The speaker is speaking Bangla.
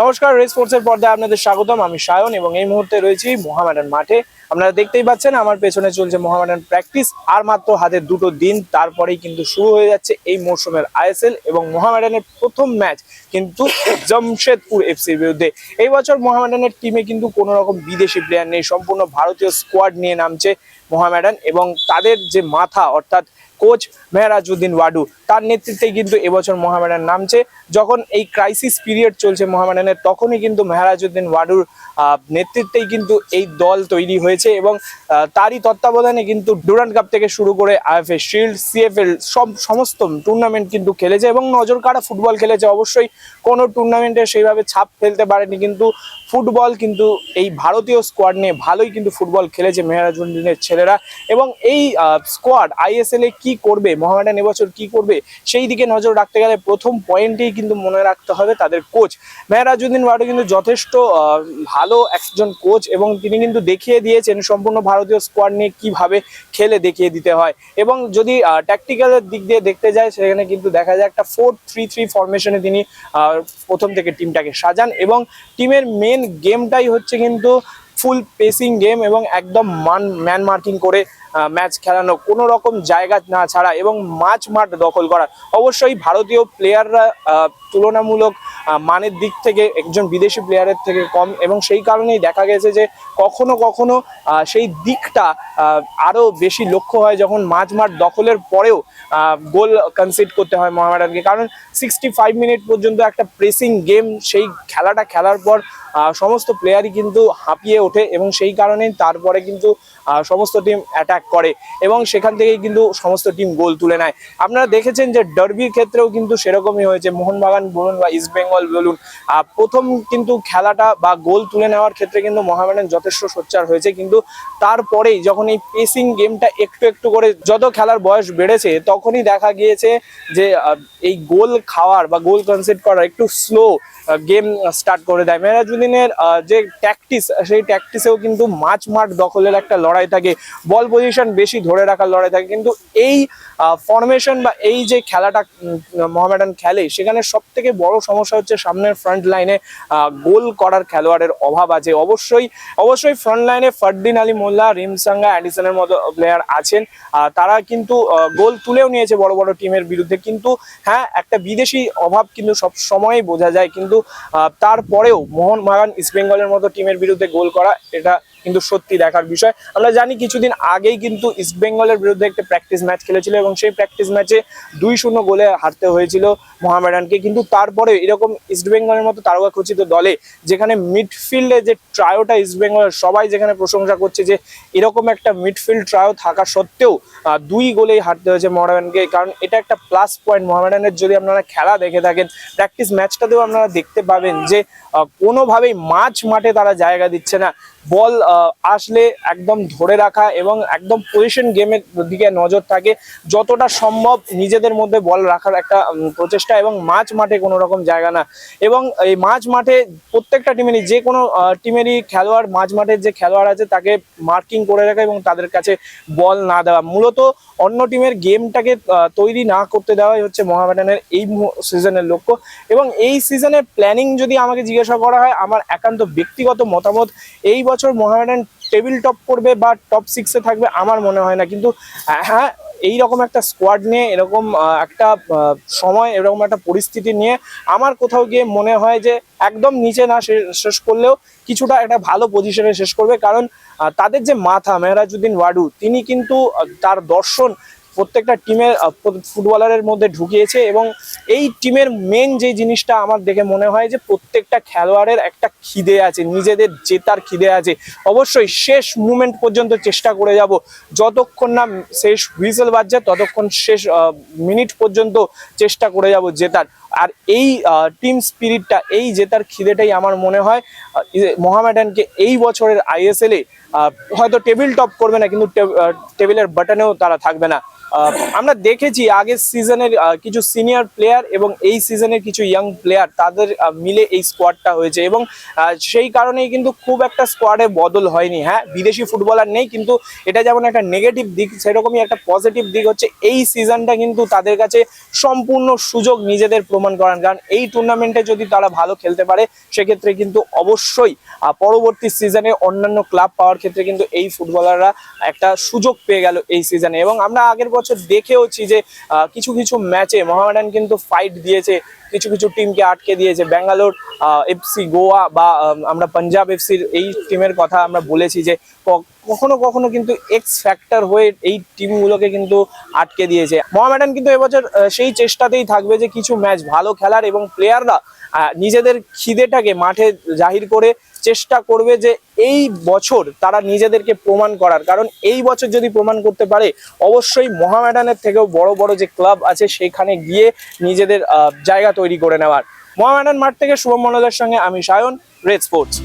নমস্কার রেস স্পোর্টসের পর্দায় আপনাদের স্বাগতম। আমি সায়ন এবং এই মুহূর্তে রয়েছি মোহামেডান মাঠে। আপনারা দেখতেই পাচ্ছেন, আমার পেছনে চলছে মোহামেডান প্র্যাকটিস আর মাত্র হাতে দুটো দিন, তারপরেই কিন্তু শুরু হয়ে যাচ্ছে এই মরশুমের আইএসএল এবং মোহামেডানের প্রথম ম্যাচ কিন্তু জামশেদপুর এফসির বিরুদ্ধে। এই বছর মোহামেডানের টিমে কিন্তু কোনো রকম বিদেশি প্লেয়ার নেই, সম্পূর্ণ ভারতীয় স্কোয়াড নিয়ে নামছে মোহামেডান এবং তাদের যে মাথা, অর্থাৎ কোচ মেহরাজউদ্দিন ওয়াডু। তার নেতৃত্বে কিন্তু এবছর মোহামেডান নামছে। যখন এই ক্রাইসিস পিরিয়ড চলছে মোহামেডানের, তখনই কিন্তু মেহরাজউদ্দিন ওয়াডুর নেতৃত্বেই কিন্তু এই দল তৈরি হয়েছে এবং তারই তত্ত্বাবধানে কিন্তু ডুরান্ড কাপ থেকে শুরু করে আইএফএ শিল্ড সিএফএল সব সমস্ত টুর্নামেন্ট কিন্তু খেলেছে এবং নজর কাড়া ফুটবল খেলেছে। অবশ্যই কোনো টুর্নামেন্টে সেইভাবে ছাপ ফেলতে পারেনি কিন্তু ফুটবল কিন্তু এই ভারতীয় স্কোয়াড নিয়ে ভালোই কিন্তু ফুটবল খেলেছে মেহরাজউদ্দিনের ছেলেরা এবং এই স্কোয়াড আইএসএল এ কি করবে মোহামেডান এবছর কি করবে সেই দিকে নজর রাখতে গেলে প্রথম পয়েন্টেই কিন্তু মনে রাখতে হবে তাদের কোচ মেহরাজউদ্দিন ওয়াডু কিন্তু যথেষ্ট আহ, ভালো একজন কোচ এবং তিনি কিন্তু দেখিয়ে দিয়েছেন সম্পূর্ণ ভারতীয় স্কোয়াড নিয়ে কীভাবে খেলে দেখিয়ে দিতে হয়। এবং যদি ট্যাকটিক্যালের দিক দিয়ে দেখতে যায় সেখানে কিন্তু দেখা যায় একটা ফোর থ্রি থ্রি ফরমেশনে তিনি প্রথম থেকে টিমটাকে সাজান এবং টিমের মেন গেমটাই হচ্ছে কিন্তু ফুল পেসিং গেম এবং একদম মান ম্যান মার্কিং করে ম্যাচ খেলানো কোনো রকম জায়গা না ছাড়া এবং মাঝ মাঠ দখল করা। অবশ্যই ভারতীয় প্লেয়াররা তুলনামূলক মানের দিক থেকে একজন বিদেশি প্লেয়ারের থেকে কম এবং সেই কারণেই দেখা গেছে যে কখনো কখনো সেই দিকটা আরও বেশি লক্ষ্য হয় যখন মাঝ মাঠ দখলের পরেও গোল কনসিড করতে হয় মোহামেডানকে। কারণ সিক্সটি ফাইভ মিনিট পর্যন্ত একটা প্রেসিং গেম সেই খেলাটা খেলার পর সমস্ত প্লেয়ারই কিন্তু হাঁপিয়ে ওঠে এবং সেই কারণেই তারপরে কিন্তু সমস্ত টিম অ্যাটাক করে এবং সেখান থেকেই কিন্তু সমস্ত টিম গোল তুলে নেয়। আপনারা দেখেছেন যে ডার্বির ক্ষেত্রেও কিন্তু সেরকমই হয়েছে। মোহনবাগান বলুন বা ইস্ট বেঙ্গল বলুন প্রথম কিন্তু খেলাটা বা গোল তুলে নেওয়ার ক্ষেত্রে কিন্তু মোহামেডান যথেষ্ট সোচ্চার হয়েছে। কিন্তু তারপরেই যখন এই পেসিং গেমটা একটু একটু করে, যত খেলার বয়স বেড়েছে, তখনই দেখা গিয়েছে যে এই গোল খাওয়ার বা গোল কনসেপ্ট করার একটু স্লো গেম স্টার্ট করে দেয়। মেহরাজউদ্দিনের আহ, যে ট্যাকটিস সেই ট্যাকটিসেও কিন্তু মাঝ মাঠ দখলের একটা লড়াই থাকে। বল পজিশন বেশি ধরে রাখার লড়াই থাকে। কিন্তু এই ফরমেশন বা এই যে খেলাটা মোহামেডান খেলে সেখানে সব থেকে বড় সমস্যা হচ্ছে সামনের ফ্রন্ট লাইনে গোল করার খেলোয়াড়ের অভাব আছে। অবশ্যই অবশ্যই ফ্রন্ট লাইনে ফারদিন আলী মোল্লা রিমসাঙ্গা অ্যাডিসনের মতো প্লেয়ার আছেন। তারা কিন্তু গোল তুলেও নিয়েছে বড় বড় টিমের বিরুদ্ধে। কিন্তু হ্যাঁ একটা বিদেশি অভাব কিন্তু সব সময় বোঝা যায়। কিন্তু তারপরেও মোহনবাগান ইস্ট বেঙ্গলের মতো টিমের বিরুদ্ধে গোল করা, এটা কিন্তু সত্যি দেখার বিষয়। আমরা জানি কিছুদিন আগেই কিন্তু ইস্ট বেঙ্গলের বিরুদ্ধে একটা প্র্যাকটিস ম্যাচ খেলেছিল এবং সেই প্র্যাকটিস ম্যাচে দুই শূন্য গোলে হারতে হয়েছিল মোহামেডানকে। কিন্তু তারপরে এরকম ইস্ট বেঙ্গলের মতো তারকা খচিত দলে, যেখানে মিডফিল্ডে যে ট্রায়োটা ইস্ট বেঙ্গলের সবাই যেখানে প্রশংসা করছে যে এরকম একটা মিডফিল্ড ট্রায়ো থাকা সত্ত্বেও দুই গোলেই হারতে হয়েছে মোহামেডানকে। কারণ এটা একটা প্লাস পয়েন্ট মোহামেডানের যদি আপনারা খেলা দেখে থাকেন প্র্যাকটিস ম্যাচটাতেও আপনারা দেখতে পাবেন যে কোনোভাবেই মাঝ মাঠে তারা জায়গা দিচ্ছে না। বল আসলে একদম ধরে রাখা এবং একদম পজিশন গেমের দিকে নজর থাকে। যতটা সম্ভব নিজেদের মধ্যে বল রাখার একটা প্রচেষ্টা এবং মাঝ মাঠে কোনো রকম জায়গা না। এবং এই মাঝ মাঠে প্রত্যেকটা টিমেরই যে কোনো টিমেরই খেলোয়াড় মাঝ মাঠের যে খেলোয়াড় আছে, তাকে মার্কিং করে রাখা এবং তাদের কাছে বল না দেওয়া। মূলত অন্য টিমের গেমটাকে তৈরি না করতে দেওয়াই হচ্ছে মোহামেডানের এই সিজনের লক্ষ্য। এবং এই সিজনের প্ল্যানিং যদি আমাকে জিজ্ঞাসা করা হয়, আমার একান্ত ব্যক্তিগত মতামত, এই বছর মোহামেডান টেবিল টপ করবে বা টপ সিক্সে থাকবে আমার মনে হয় না। কিন্তু হ্যাঁ এই রকম একটা স্কোয়াড নিয়ে, এরকম একটা সময়, এরকম একটা পরিস্থিতি নিয়ে আমার কোথাও গিয়ে মনে হয় যে একদম নিচে না শেষ করলেও কিছুটা একটা ভালো পজিশনে শেষ করবে। কারণ তাদের যে মাথা মেহরাজুদ্দিন ওয়াডু, তিনি কিন্তু তার দর্শন প্রত্যেকটা টিমের ফুটবলারের মধ্যে ঢুকিয়েছে এবং এই টিমের মেন যে জিনিসটা আমার দেখে মনে হয় যে প্রত্যেকটা খেলোয়াড়ের একটা খিদে আছে, নিজেদের জেতার খিদে আছে। অবশ্যই শেষ মুমেন্ট পর্যন্ত চেষ্টা করে যাব। যতক্ষণ না শেষ হুইসেল বাজছে, ততক্ষণ শেষ মিনিট পর্যন্ত চেষ্টা করে যাব জেতার। আর এই টিম স্পিরিটটা এই জেতার খিদেটাই আমার মনে হয় মোহামেডানকে এই বছরের আইএসএল হয়তো টেবিল টপ করবে না, কিন্তু টেবিলের বাটনেও তারা থাকবে না। আমরা দেখেছি আগের সিজনের কিছু সিনিয়র প্লেয়ার এবং এই সিজনের কিছু ইয়াং প্লেয়ার তাদের মিলে এই স্কোয়াডটা হয়েছে এবং সেই কারণেই কিন্তু খুব একটা স্কোয়াডে বদল হয়নি। হ্যাঁ বিদেশি ফুটবলার নেই, কিন্তু এটা যেমন একটা নেগেটিভ দিক, সেরকমই একটা পজিটিভ দিক হচ্ছে এই সিজনটা কিন্তু তাদের কাছে সম্পূর্ণ সুযোগ নিজেদের প্রমাণ করার। কারণ এই টুর্নামেন্টে যদি তারা ভালো খেলতে পারে, সেক্ষেত্রে কিন্তু অবশ্যই পরবর্তী সিজনে অন্যান্য ক্লাব পাওয়ার ক্ষেত্রে কিন্তু এই ফুটবলাররা একটা সুযোগ পেয়ে গেল এই সিজনে এবং আমরা আগের বছর দেখেওছি যে কিছু কিছু ম্যাচে মোহামেডান কিন্তু ফাইট দিয়েছে। কিছু কিছু টিমকে আটকে দিয়েছে। ব্যাঙ্গালোর এফসি গোয়া বা আমরা পাঞ্জাব এফসির এই টিমের কথা আমরা বলেছি যে কখনো কখনো কিন্তু এক্স ফ্যাক্টর হয়ে এই টিমগুলোকে কিন্তু আটকে দিয়েছে। মোহামেডান কিন্তু এবছর সেই চেষ্টাতেই থাকবে যে কিছু ম্যাচ ভালো খেলার এবং প্লেয়াররা নিজেদের খিদেটাকে মাঠে জাহির করে চেষ্টা করবে যে এই বছর তারা নিজেদেরকে প্রমাণ করার। কারণ এই বছর যদি প্রমাণ করতে পারে, অবশ্যই মোহামেডানের থেকেও বড় বড় যে ক্লাব আছে সেখানে গিয়ে নিজেদের জায়গা তৈরি করে নেওয়ার। মোহামেডান মাঠ থেকে শুভম মন্ডলের সঙ্গে আমি সায়ন রেড স্পোর্টস